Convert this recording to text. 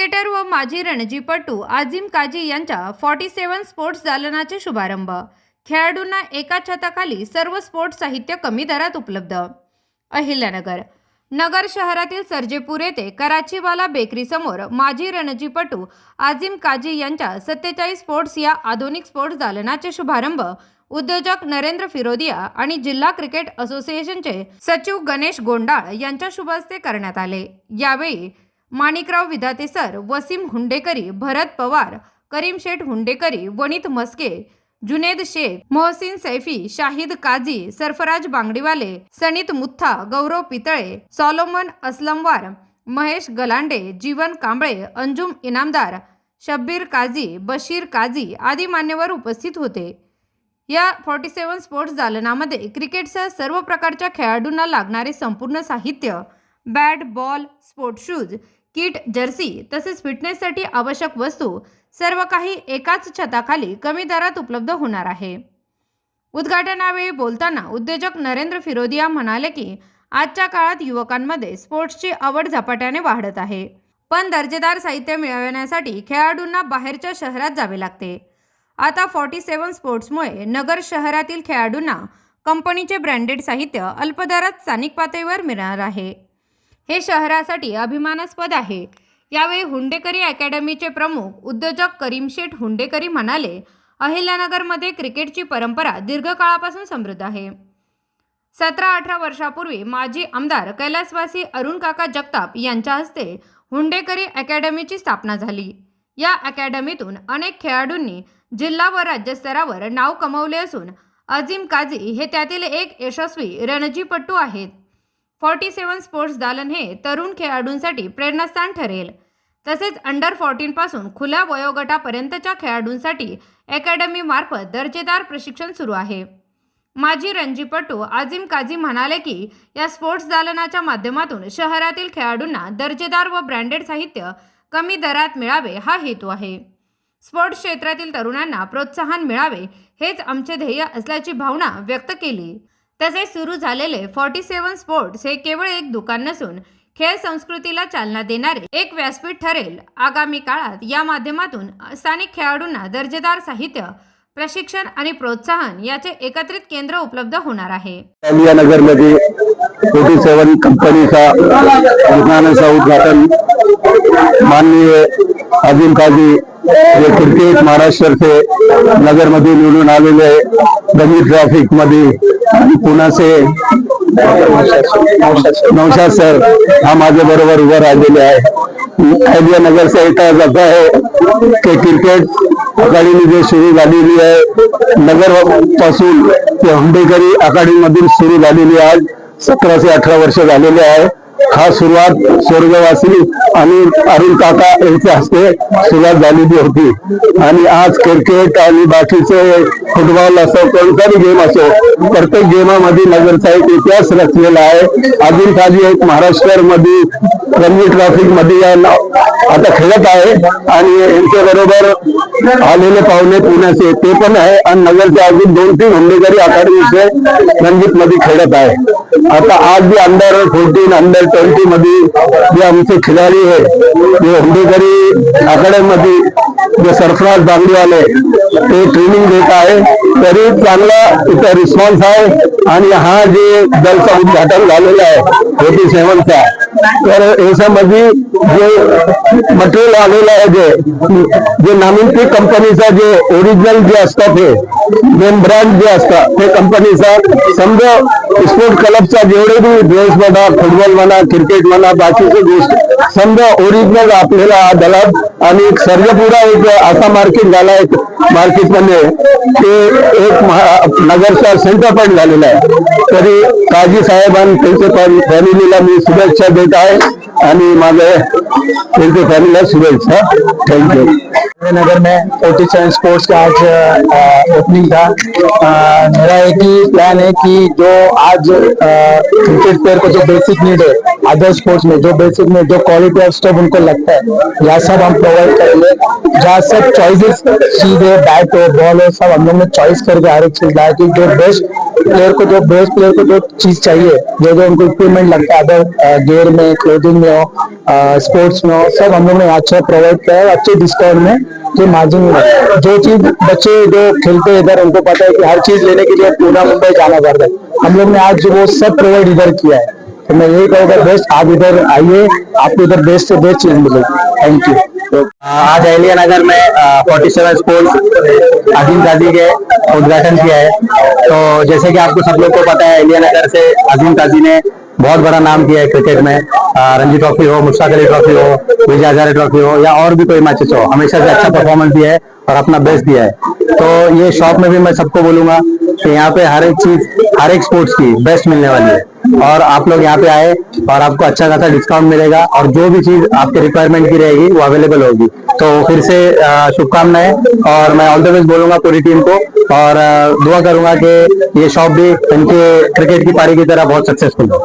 Cricketer व माजी रणजीपटू आझिम काजी यांच्या फॉर्टी सेवन स्पोर्ट्स दालनाचे शुभारंभ. खेळाडूंना एका छताखाली सर्व स्पोर्ट्स साहित्य कमी दरात उपलब्ध. अहिल्यानगर. नगर शहरातील सर्जेपूर येथे कराचीवाला बेकरीसमोर माजी रणजीपटू आझिम काजी यांच्या सत्तेचाळीस स्पोर्ट्स या आधुनिक स्पोर्ट्स दालनाचे शुभारंभ उद्योजक नरेंद्र फिरोदिया आणि जिल्हा क्रिकेट असोसिएशनचे सचिव गणेश गोंडाळ यांच्या शुभ हस्ते करण्यात आले. यावेळी माणिकराव विधाते सर वसीम हुंडेकरी भरत पवार करीम शेठ हुंडेकरी वणित मस्के जुनेद शेख मोहसिन सैफी शाहिद काझी सरफराज बांगडीवाले सनीत मुथा गौरव पितळे सॉलोमन असलमवार महेश गलांडे जीवन कांबळे अंजुम इनामदार शब्बीर काझी बशीर काझी आदी मान्यवर उपस्थित होते. या फॉर्टी सेवन स्पोर्ट्स दालनामध्ये क्रिकेटसह सर्व प्रकारच्या खेळाडूंना लागणारे संपूर्ण साहित्य bat ball sport shoes kit jersey तसेच फिटनेससाठी आवश्यक वस्तू सर्व काही एकाच छताखाली कमी दरात उपलब्ध होणार आहे. उद्घाटनावेळी बोलताना उद्योजक नरेंद्र फिरोदिया म्हणाले की आजच्या काळात युवकांमध्ये स्पोर्ट्सची आवड झपाट्याने वाढत आहे. पण दर्जेदार साहित्य मिळवण्यासाठी खेळाडूंना बाहेरच्या शहरात जावे लागते. आता फॉर्टी सेवन स्पोर्ट्समुळे नगर शहरातील खेळाडूंना कंपनीचे ब्रँडेड साहित्य अल्पदरात स्थानिक पातळीवर मिळणार आहे. हे शहरासाठी अभिमानास्पद आहे. यावेळी हुंडेकरी अकॅडमीचे प्रमुख उद्योजक करीम शेठ हुंडेकरी म्हणाले अहिल्यानगरमध्ये क्रिकेटची परंपरा दीर्घकाळापासून समृद्ध आहे. सतरा अठरा वर्षापूर्वी माजी आमदार कैलासवासी अरुण काका जगताप यांच्या हस्ते हुंडेकरी अकॅडमीची स्थापना झाली. या अकॅडमीतून अनेक खेळाडूंनी जिल्हा व राज्यस्तरावर नाव कमवले असून अजिम काझी हे त्यातील एक यशस्वी रणजीपटू आहेत. फॉर्टी सेवन स्पोर्ट्स दालन हे तरुण खेळाडूंसाठी प्रेरणास्थान ठरेल. तसेच अंडर फोर्टीनपासून खुल्या वयोगटापर्यंतच्या खेळाडूंसाठी अकॅडमीमार्फत दर्जेदार प्रशिक्षण सुरू आहे. माजी रणजीपटू आझिम काझी म्हणाले की या स्पोर्ट्स दालनाच्या माध्यमातून शहरातील खेळाडूंना दर्जेदार व ब्रँडेड साहित्य कमी दरात मिळावे हा हेतू आहे. स्पोर्ट्स क्षेत्रातील तरुणांना प्रोत्साहन मिळावे हेच आमचे ध्येय असल्याची भावना व्यक्त केली. तसेच सुरू झालेले फॉर्टी सेवन स्पोर्ट्स हे केवळ एक दुकान नसून खेळ संस्कृतीला चालना देणारे एक व्यासपीठ ठरेल. आगामी काळात या माध्यमातून स्थानिक खेळाडूंना दर्जेदार साहित्य प्रशिक्षण आणि प्रोत्साहन याचे एकत्रित केंद्र उपलब्ध होणार आहे. नगरमध्ये फोर्टी सेवन कंपनीचा दुकानाचा उद्घाटन. माननीय अजिम काजी जे क्रिकेट महाराष्ट्र नगरमध्ये निवडून आलेले रणजी ट्रॅफिकमध्ये आणि पुण्याचे नौशाद सर हा माझ्या बरोबर उभा राहिलेले आहे. अहिल्या नगरचा से इथं आहे की क्रिकेट अकादमी जे सुरू झालेली आहे नगरपासून ते हुंडेकरी अकादमी मधून सुरू झालेली आज सतरा ते अठरा वर्ष झालेले आहे. हा सुरुवात स्वर्गवासी आणि अरुण काका यांच्या हस्ते सुरुवात झालेली होती. आणि आज क्रिकेट आणि बाकीचे फुटबॉल असो कोणताही गेम असो प्रत्येक गेमामध्ये नगरचा एक इतिहास रचलेला आहे. अजून काजी एक महाराष्ट्रामध्ये रणजी ट्रॉफिकमध्ये आता खेळत आहे. आणि यांच्या बरोबर आलेले पाहुणे पुण्याचे ते पण आहे. आणि नगरचे अजून दोन तीन हुंडेकरी अकादमीचे रणजित मध्ये खेळत आहे. आता आज जे अंडर फोर्टीन अंडर ट्वेंटी मध्ये जे आमचे खिलाडी आहे ते हुंडेकरी अकादमी मध्ये जे सरफराज बांगडीवाले ते ट्रेनिंग देत आहे. तरी चांगला इथं रिस्पॉन्स आहे. आणि हा जे दलचा उद्घाटन झालेला आहे एटी सेव्हनचा तर याच्यामध्ये जे मटेरियल आलेलं आहे जे जे नामिंती कंपनीचा जे ओरिजिनल जे असतात हे मेन ब्रँड जे असतात ते कंपनीचा समजा स्पोर्ट क्लबचा जेवढे बी ड्रेस म्हणा फुटबॉल म्हणा क्रिकेट म्हणा बाकीचे गोष्ट समजा ओरिजिनल आपल्याला दलात दलाल आणि सर्जपुरा एक असा मार्केट झाला आहे. मार्केटमध्ये ते एक महा- नगरचा सेंटर पॉईंट झालेला आहे. तरी काजी साहेबांनी त्यांच्या फॅमिलीला मी शुभेच्छा देत आहे आणि माझ्या त्यांच्या फॅमिलीला शुभेच्छा. थँक्यू नगर में फोर्टी सेवन स्पोर्ट्स का आज ओपनिंग था। मेरा एक ही प्लान है कि जो आज क्रिकेट प्लेयर को जो बेसिक नीड है अदर स्पोर्ट्स में, जो बेसिक में, जो क्वालिटी ऑफ़ स्टफ़ उनको लगता है, यह सब हम प्रोवाइड करेंगे। जहाँ सब चॉइसेस सीधे बैट हो बॉल हो, सब हम लोग ने चॉइस करके हर एक चीज़ लाया कि जो बेस्ट प्लेयर को, जो बेस्ट प्लेयर को जो चीज़ चाहिए, जो जो उनको इक्विपमेंट लगता है अदर गेयर में क्लोथिंग में हो स्पोर्ट्स में हो, सब हम लोग ने अच्छा प्रोवाइड किया है अच्छे डिस्काउंट में जो मार्जिन में जो चीज़ बच्चे जो खेलते हैं, इधर उनको पता है कि हर चीज़ लेने के लिए पूना, मुंबई जाना पड़ता है। हम लोग ने आज वो सब प्रोवाइड इधर किया है। तो मैं यही कहूँगा बेस्ट आप इधर आइए, आपको इधर बेस्ट से बेस्ट चीज़ मिलेगी। थैंक यू आज अहलिया नगर में फोर्टी सेवन स्पोर्ट्स अजीम काजी के उद्घाटन किया है। तो जैसे कि आपको सब लोग को पता है अहलिया नगर से अजीम काजी ने बहुत बड़ा नाम किया है क्रिकेट में। रणजी ट्रॉफी हो मुश्ताक अली ट्रॉफी हो, विजय हजारे ट्रॉफी हो, या और भी कोई मैचेस हो, हमेशा से अच्छा परफॉर्मेंस दिया है और अपना बेस्ट दिया है। तो ये शॉप में भी मैं सबको बोलूँगा कि यहाँ पे हर एक चीज़, हर एक स्पोर्ट्स की बेस्ट मिलने वाली है। और आप लोग यहाँ पे आए और आपको अच्छा खासा डिस्काउंट मिलेगा और जो भी चीज़ आपके रिक्वायरमेंट की रहेगी, वो अवेलेबल होगी। तो फिर से शुभकामनाएँ और मैं ऑल द बेस्ट बोलूँगा पूरी टीम को और दुआ करूँगा कि ये शॉप भी इनके क्रिकेट की पारी की तरह बहुत सक्सेसफुल हो।